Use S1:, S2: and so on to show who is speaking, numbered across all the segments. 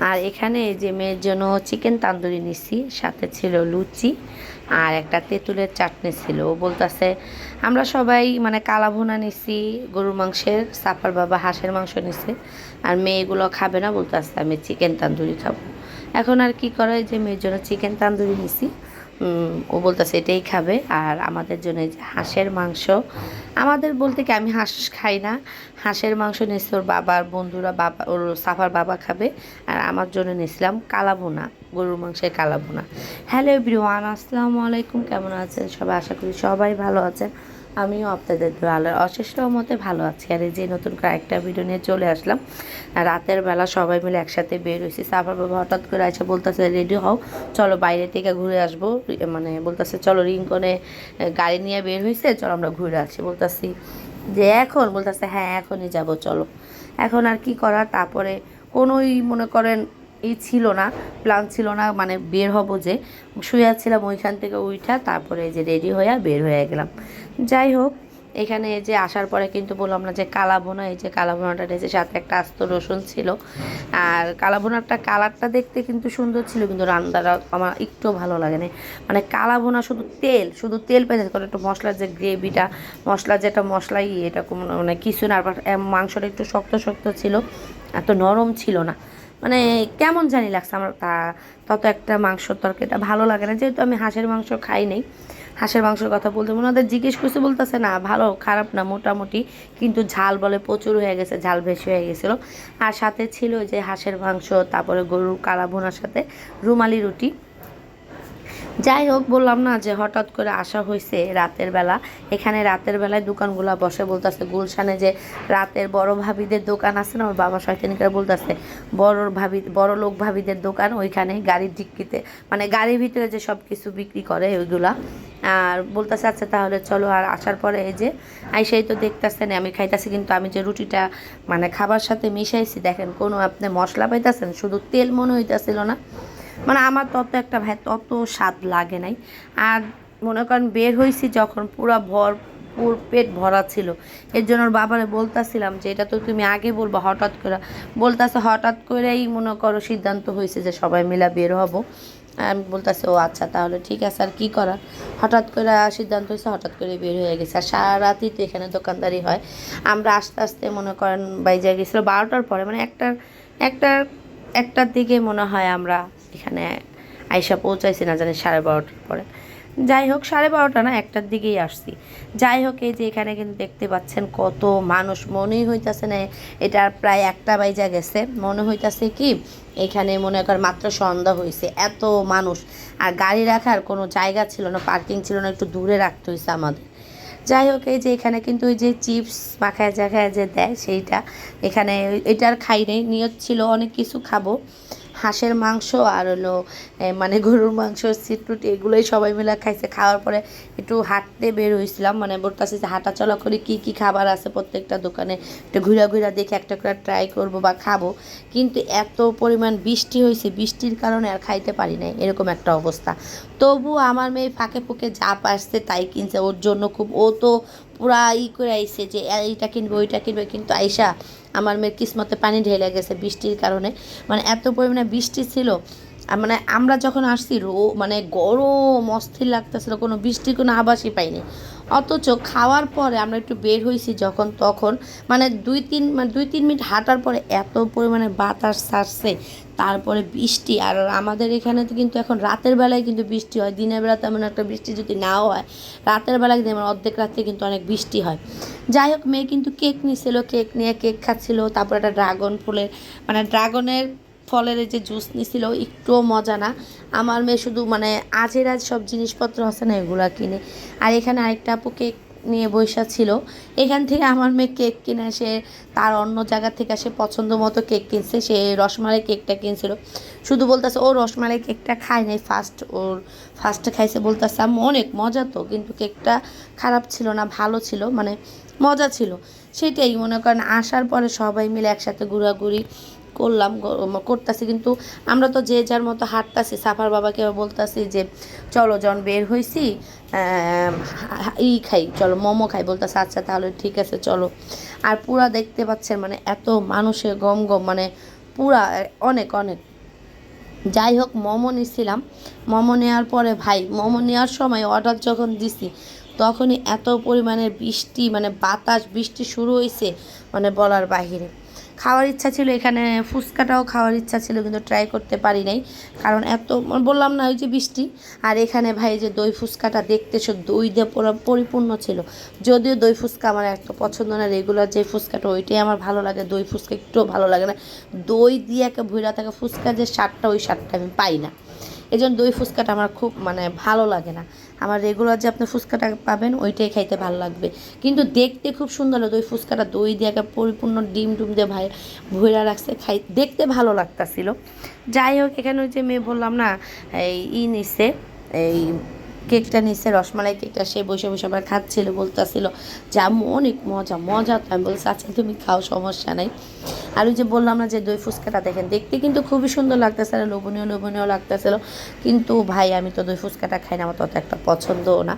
S1: আর এখানে যে মেয়ের জন্য চিকেন তান্দুরি নিছি, সাথে ছিল লুচি আর একটা তেঁতুলের চাটনি ছিল। ও বলতেছে, আমরা সবাই মানে কালা ভুনা নিছি, গরুর মাংসের সাপার বাবা হাঁসের মাংস নিছে আর মেয়েগুলো খাবে না বলতে বলতেছে, আমি চিকেন তান্দুরি খাব। এখন আর কি করে যে মেয়ের জন্য চিকেন তান্দুরি নিছি। ও বলতেছে এটাই খাবে। আর আমাদের জন্য হাঁসের মাংস, আমাদের বলতে কি আমি হাঁস খাই না। হাঁসের মাংস নিয়েছে ওর বাবার বন্ধুরা, বাবা, ওর সাফার বাবা খাবে। আর আমার জন্য নিয়েছিলাম কালাবোনা গরুর মাংসের কালাবোনা হ্যালো এভরিওয়ান, আসসালামু আলাইকুম, কেমন আছেন? সবাই আশা করি সবাই ভালো আছেন। আমিও আপনাদের ভালো অশেষ মতে ভালো আছি। আর এই যে নতুন কয়েকটা ভিডিও নিয়ে চলে আসলাম। রাতের বেলা সবাই মিলে একসাথে বের হয়েছি। সাফার বাবা হঠাৎ করে এসে বলতেছে রেডি হও, চলো বাইরে থেকে ঘুরে আসব। মানে বলতেছে, চলো রিঙ্কনে গাড়ি নিয়ে বের হয়েছে, চলো আমরা ঘুরে আসি। বলতেছি, যে এখন? বলতেছে হ্যাঁ এখনই যাব, চলো। এখন আর কি করার? তারপরে কোনোই মনে করেন এই ছিল না প্ল্যান ছিল না মানে বের হব যে। শুয়ে শুয়েছিলাম ওইখান থেকে উইঠা, তারপরে যে রেডি হয়ে বের হয়ে গেলাম। যাই হোক। এখানে যে আসার পরে কিন্তু বললাম না যে কালাবোনা এই যে কালাবোনাটা রয়েছে সাথে একটা আস্ত রসুন ছিল। আর কালাবোনারটা কালারটা দেখতে কিন্তু সুন্দর ছিল, কিন্তু রান্নাটা আমার একটু ভালো লাগে না মানে কালাবোনা শুধু তেল শুধু তেল পেঁচে করে একটু মশলার যে গ্রেভিটা, মশলা যেটা মশলা ইয়ে এটা মানে কিছু না আর মাংসটা একটু শক্ত শক্ত ছিল, এত নরম ছিল না। মানে কেমন জানি লাগছে আমার তা তত একটা মাংসর তরকারিটা ভালো লাগে না, যেহেতু আমি হাঁসের মাংস খাই নাই। হাঁসের মাংসের কথা বলতে ওনাদের জিজ্ঞেস করছে, বলতেছে, না, ভালো, খারাপ না, মোটামুটি, কিন্তু ঝাল বলে প্রচুর হয়ে গেছে, ঝাল বেশি হয়ে গেছিল। আর সাথে ছিল যে হাঁসের মাংস, তারপরে গরুর কালা ভুনার সাথে রুমালি রুটি। যাই হোক, বললাম না যে হঠাৎ করে আসা হয়েছে রাতের বেলা। এখানে রাতের বেলায় দোকানগুলো বসে বলতেছে, গুলশানে যে রাতের বড় ভাবিদের দোকান আছে না, ওর বাবা শয়তানিকার বলতেছে, বড় ভাবি, বড় লোক ভাবিদের দোকান, ওইখানে গাড়ির ডিক্কিতে মানে গাড়ির ভিতরে যে সব কিছু বিক্রি করে ওইগুলা। আর বলতেছে আচ্ছা তাহলে চলো, আর আসার পরে এই যে আইসাই তো দেখতেছেন আমি খাইতেছি, কিন্তু আমি যে রুটিটা মানে খাবার সাথে মিশাইছি, দেখেন কোনো আপনি মশলা পাইতেছেন, শুধু তেল মনে হইতেছিল না। মানে আমার তত একটা ভাই তত স্বাদ লাগে নাই। আর মনে করেন বের হয়েছি যখন পুরো ভর, পুর পেট ভরা ছিল। এর জন্য ওর বাবারে বলতাছিলাম যে, এটা তো তুমি আগে বলব হঠাৎ করে। বলতেছে, হঠাৎ করেই মনে করো সিদ্ধান্ত হয়েছে যে সবাই মিলে বের হব। আমি বলতেছে, ও আচ্ছা তাহলে ঠিক আছে, আর কী করার? হঠাৎ করে সিদ্ধান্ত হয়েছে হঠাৎ করে বের হয়ে গেছে। আর সারা রাতই তো এখানে দোকানদারি হয়। আমরা আস্তে আস্তে মনে করেন বাইজা গেছিল বারোটার পরে মানে একটার একটার একটার দিকে মনে হয় আমরা এখানে আইসা পৌঁছাইছি না জানি সাড়ে বারোটার পরে। যাই হোক, সাড়ে বারোটা না, একটার দিকেই আসছি। যাই হোক, এই যে এখানে কিন্তু দেখতে পাচ্ছেন কত মানুষ। মনেই হইতাছে না, এটা প্রায় একটা বাইজা গেছে। মনে হইতাছে কি, এখানে মনে কর মাত্র সন্ধ্যা হয়েছে এত মানুষ। আর গাড়ি রাখার কোনো জায়গা ছিল না, পার্কিং ছিল না, একটু দূরে রাখতে হয়েছে আমাদের। যাই হোক, এই যে এখানে কিন্তু ওই যে চিপস মাখায় জাখায় যে দেয়, সেইটা। এখানে এটার খাই নেই, নিয়ত ছিল অনেক কিছু খাব। হাঁসের মাংস আর হলো মানে গরুর মাংস সিটুট এগুলোই সবাই মিলে খাইছে। খাওয়ার পরে একটু হাঁটতে বের হয়েছিলাম মানে বলতেছি যে হাঁটা চলা করে, কী কী খাবার আছে প্রত্যেকটা দোকানে। একটু ঘুরা ঘুরা দেখে একটা করে ট্রাই করব বা খাব। কিন্তু এত পরিমাণ বৃষ্টি হয়েছে বৃষ্টির কারণে আর খাইতে পারি নাই, এরকম একটা অবস্থা। তবু আমার মেয়ে ফাঁকে ফুঁকে যা পারছে তাই কিনছে, ওর জন্য খুব, ও তো পুরা ই করে আইসে যে এইটা কিনবে, ওইটা কিনবে। কিন্তু আইসা আমার মেয়ের কিসমতে পানি ঢেলে গেছে বৃষ্টির কারণে। মানে এত পরিমাণে বৃষ্টি ছিল। মানে আমরা যখন আসছি, রো মানে গরম, অস্থির লাগতেছিল, কোনো বৃষ্টির কোনো আবাসই পাইনি। অথচ খাওয়ার পরে আমরা একটু বের হয়েছি যখন, তখন মানে দুই তিন মানে দুই তিন মিনিট হাঁটার পরে এত পরিমাণে বাতাস ছাড়ছে তারপরে বৃষ্টি, আর আমাদের এখানে তো কিন্তু এখন রাতের বেলায় কিন্তু বৃষ্টি হয়, দিনের বেলা তেমন একটা বৃষ্টি যদি নাও হয়, রাতের বেলায় যেমন অর্ধেক রাত্রে কিন্তু অনেক বৃষ্টি হয়। যাই হোক, মেয়ে কিন্তু কেক নিছিল, কেক নিয়ে কেক খাচ্ছিল, তারপর একটা ড্রাগন ফুলের মানে ড্রাগনের ফলের যে জুস নিছিল, একটুও মজা না। আমার মেয়ে শুধু মানে আজের আজ সব জিনিসপত্র আছে না, এগুলা কিনে। আর এখানে আরেকটা আপু কেক নিয়ে বৈশা ছিল। এখান থেকে আমার মেয়ে কেক কিনে সে তার অন্য জায়গা থেকে সে পছন্দ মতো কেক কিনছে। সে রসমালাই কেকটা কিনছিল। শুধু বলতেছে, ও রসমালাই কেকটা খায় নাই ফার্স্ট ওর ফার্স্টে খাইছে বলতেছে, আম্মু, অনেক মজা তো, কিন্তু কেকটা খারাপ ছিল না, ভালো ছিল মানে মজা ছিল। সেটাই মনে করেন, আসার পরে সবাই মিলে একসাথে ঘোরাঘুরি করলাম করতাছি। কিন্তু আমরা তো যে যার মতো হাঁটতাছি, সাফার বাবাকে বলতাছি যে, চলো যখন বের হয়েছি ই খাই, চলো মোমো খাই। বলতেছে আচ্ছা তাহলে ঠিক আছে, চলো। আর পুরা দেখতে পাচ্ছেন মানে এত মানুষের গম গম মানে পুরা অনেক অনেক। যাই হোক, মোমো নিছিলাম। মোমো নেওয়ার পরে, ভাই, মোমো নেওয়ার সময় অর্ডার যখন দিছি, তখনই এত পরিমাণের বৃষ্টি মানে বাতাস, বৃষ্টি শুরু হয়েছে মানে বলার বাহিরে। খাওয়ার ইচ্ছা ছিল, এখানে ফুচকাটাও খাওয়ার ইচ্ছা ছিল, কিন্তু ট্রাই করতে পারি নাই। কারণ এত, বললাম না ওই যে বৃষ্টি, আর এখানে ভাই যে দই ফুচকাটা দেখতে সব দই দিয়ে পরিপূর্ণ ছিল। যদিও দই ফুচকা আমার এত পছন্দ না রেগুলার যে ফুচকাটা, ওইটাই আমার ভালো লাগে। দই ফুচকা একটুও ভালো লাগে না। দই দিয়ে একটা ভুইরা থাকে ফুচকা যে স্বাদটা, ওই স্বাদটা আমি পাই না। এই জন্য দই ফুচকাটা আমার খুব মানে ভালো লাগে না। আমার রেগুলার যে আপনি ফুচকাটা পাবেন, ওইটাই খাইতে ভালো লাগবে। কিন্তু দেখতে খুব সুন্দর দই ফুচকাটা, দই দিয়ে একটা পরিপূর্ণ ডিম টুম দিয়ে ভাই ভুইরা রাখছে, খাই, দেখতে ভালো লাগতাছিল। যাই হোক, এখানে ওই যে মেয়ে বললাম না, এই ই নিছে, এই কেকটা নিচ্ছে রসমালাই কেকটা, সে বসে বসে আবার খাচ্ছিল, বলতেছিল, যে অনেক মজা মজা। তো আমি বলছি আচ্ছা তুমি খাও, সমস্যা নাই। আর ওই যে বললাম না যে দই ফুচকাটা দেখেন, দেখতে কিন্তু খুবই সুন্দর লাগতেছিল লোভনীয় লোভনীয় লাগতেছিল। কিন্তু ভাই, আমি তো দই ফুচকাটা খাই না, আমার তত একটা পছন্দও না।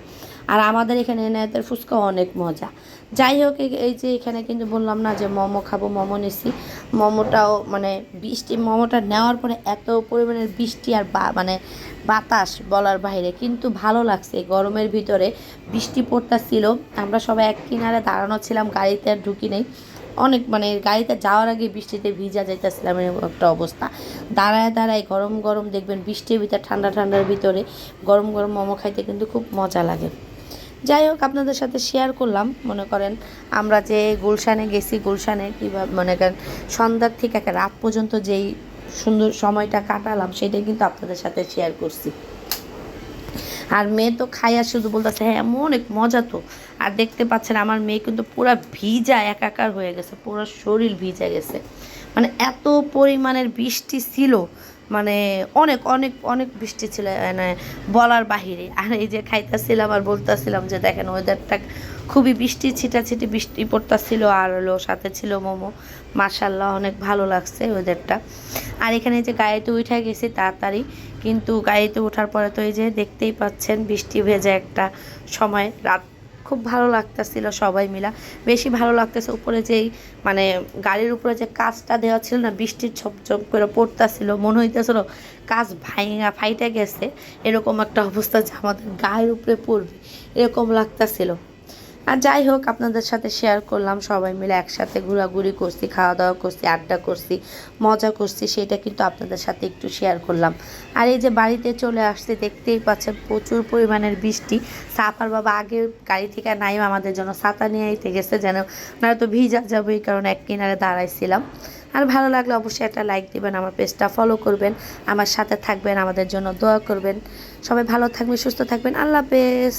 S1: আর আমাদের এখানে এনায়েতের ফুচকা অনেক মজা। যাই হোক, এই- এই যে এখানে কিন্তু বললাম না যে মোমো খাব, মোমো নিছি। মোমোটাও মানে বৃষ্টি, মোমোটা নেওয়ার পরে এত পরিমাণের বৃষ্টি আর বা মানে বাতাস বলার বাইরে, কিন্তু ভালো লাগছে। গরমের ভিতরে বৃষ্টি পড়তেছিল, আমরা সবাই এক কিনারে দাঁড়ানো ছিলাম, গাড়িতে আর ঢুকি নেই। অনেক মানে গাড়িতে যাওয়ার আগে বৃষ্টিতে ভিজা যাইতেছিলাম এরকম একটা অবস্থা। দাঁড়ায় দাঁড়ায় গরম গরম দেখবেন বৃষ্টির ভিতরে, ঠান্ডা ঠান্ডার ভিতরে গরম গরম মোমো খাইতে কিন্তু খুব মজা লাগে। যাই হোক, আপনাদের সাথে শেয়ার করলাম, মনে করেন আমরা যে গুলশানে গেছি, গুলশানে কীভাবে মনে করেন সন্ধ্যার থেকে রাত পর্যন্ত যেই সুন্দর সময়টা কাটালাম, সেটাই কিন্তু আপনাদের সাথে শেয়ার করছি। আর মেয়ে তো খাইয়া শুধু বলতেছে হ্যাঁ এমন এক মজা তো। আর দেখতে পাচ্ছেন আমার মেয়ে কিন্তু পুরো ভিজা, একাকার হয়ে গেছে, পুরো শরীর ভিজে গেছে। মানে এত পরিমাণের বৃষ্টি ছিল মানে অনেক অনেক অনেক বৃষ্টি ছিল মানে বলার বাহিরে। আর এই যে খাইতেছিলাম আর বলতেছিলাম যে দেখেন ওয়েদারটা খুবই বৃষ্টি, ছিটাছিটি বৃষ্টি পড়তেছিল আর হলো সাথে ছিল মোমো। মার্শাল্লাহ অনেক ভালো লাগছে ওয়েদারটা আর এখানে যে গাড়িতে উঠে গেছি তাড়াতাড়ি, কিন্তু গাড়িতে ওঠার পরে তো এই যে দেখতেই পাচ্ছেন বৃষ্টি ভেজা একটা সময়, রাত খুব ভালো লাগতেছিল সবাই মিলা। বেশি ভালো লাগতেছে উপরে যেই মানে গাড়ির উপরে যে কাজটা দেওয়া ছিল না বৃষ্টির ছপ করে পড়তেছিল, মনে হইতেছিল কাজ ভাইঙা, ফাইটে গেছে। এরকম একটা অবস্থা যে আমাদের গায়ের উপরে পড়বে। এরকম লাগতেছিল। আর যাই হোক, আপনাদের সাথে শেয়ার করলাম, সবাই মিলে একসাথে ঘোরাঘুরি করছি খাওয়া দাওয়া করছি, আড্ডা করছি, মজা করছি, সেটা কিন্তু আপনাদের সাথে একটু শেয়ার করলাম। আর এই যে বাড়িতে চলে আসছে, দেখতেই পাচ্ছেন প্রচুর পরিমাণের বৃষ্টি। সাফার বাবা আগে গাড়ি থেকে নাই আমাদের জন্য ছাতা নিয়ে আইতে গেছে, যেন না তো ভিজা যাবে, এই কারণে এক কিনারে দাঁড়াইছিলাম। আর ভালো লাগলে অবশ্যই একটা লাইক দিবেন, আমার পেজটা ফলো করবেন, আমার সাথে থাকবেন, আমাদের জন্য দোয়া করবেন। সবাই ভালো থাকবেন, সুস্থ থাকবেন, আল্লাহ হাফেজ।